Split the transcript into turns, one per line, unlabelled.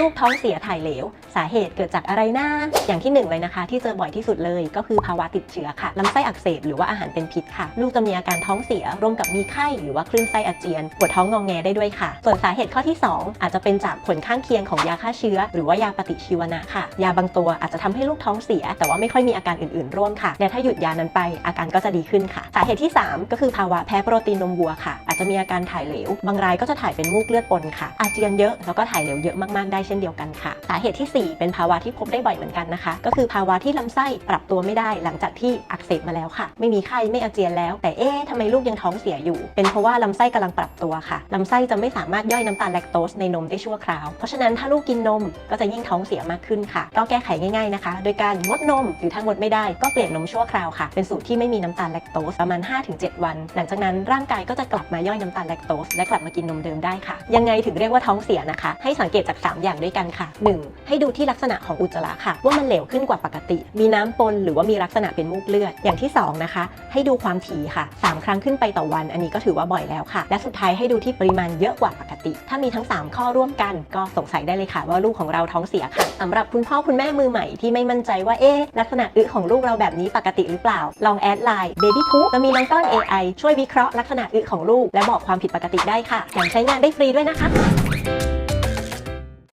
ลูกท้องเสียถ่ายเหลว สาเหตุเกิดจากอะไรนะอย่างที่หนึ่งเลยนะคะ ที่เจอบ่อยที่สุดเลยก็คือภาวะติดเชื้อค่ะลำไส้อักเสบหรือว่าอาหารเป็นพิษค่ะ ลูกจะมีอาการท้องเสียร่วมกับมีไข้หรือว่าคลื่นไส้อาเจียนปวดท้องงองแงได้ด้วยค่ะ ส่วนสาเหตุข้อที่ 2 อาจจะเป็นจากผลข้างเคียงของยาฆ่าเชื้อ หรือว่ายาปฏิชีวนะค่ะ ยาบางตัวอาจจะทำให้ลูกท้องเสีย แต่ว่าไม่ค่อยมีอาการอื่นๆ ร่วมค่ะและถ้าหยุดยานั้นไปอาการก็จะดีขึ้นค่ะ สาเหตุที่ 3 ก็คือภาวะแพ้โปรตีนนมวัวค่ะ อาจจะมีอาการถ่ายเหลว บางรายก็จะถ่ายเป็นมูกเลือดปนค่ะ อาเจียนเยอะแล้วก็ถ่ายเหลวเยอะมากๆได้เช่นเดียวกันค่ะ สาเหตุทีสี่ 4 เป็นภาวะที่พบได้บ่อยเหมือนกันนะคะ ก็คือภาวะที่ลำไส้ปรับตัวไม่ได้หลังจากที่อักเสบมาแล้วค่ะ ไม่มีไข้ไม่อาเจียนแล้ว แต่เอ๊ะทำไมลูกยังท้องเสียอยู่ เป็นเพราะว่าลำไส้กำลังปรับตัวค่ะลำไส้จะไม่สามารถย่อยน้ำตาลแลคโตสในนมได้ชั่วคราว เพราะฉะนั้นถ้าลูกกินนมก็จะยิ่งท้องเสียมากขึ้นค่ะ ก็แก้ไขง่ายๆนะคะ โดยการงดนมหรือถ้างดไม่ได้ก็เปลี่ยนนมชั่วคราวค่ะ เป็นสูตรที่ไม่มีน้ำตาลแลคโตสประมาณ 5-7 วัน หลังจากนั้นร่างกายก็จะกลับมาย่อยน้ำตาลแลคโตสและกลับมากินนมเดิมได้ค่ะ ยังไงถึงเรียกว่าท้องเสียนะคะ ให้สังเกตจาก 3 อย่างด้วยกันค่ะ 1. ให้ดูที่ลักษณะของอุจจาระค่ะ ว่ามันเหลวขึ้นกว่าปกติ มีน้ำปนหรือว่ามีลักษณะเป็นมูกเลือด อย่างที่ 2 นะคะ ให้ดูความถี่ค่ะ 3 ครั้งขึ้นไปต่อวัน อันนี้ก็ถือว่าบ่อยแล้วค่ะ และสุดท้ายให้ดูที่ปริมาณเยอะกว่าปกติ ถ้ามีทั้ง 3 ข้อร่วมกัน ก็สงสัยได้เลยค่ะ ว่าลูกของเราท้องเสียค่ะสำหรับคุณพ่อคุณแม่มือใหม่ที่ไม่มั่นใจว่าเอ๊ะลักษณะอึของลูกเราแบบนี้ปกติหรือเปล่า ลองแอดไลน์ baby poop จะมีน้องต้อน AI ช่วยวิเคราะห์ลักษณะอึของลูกและบอกความผิดปกติได้ค่ะแถมใช้งานได้ฟรีด้วยนะคะ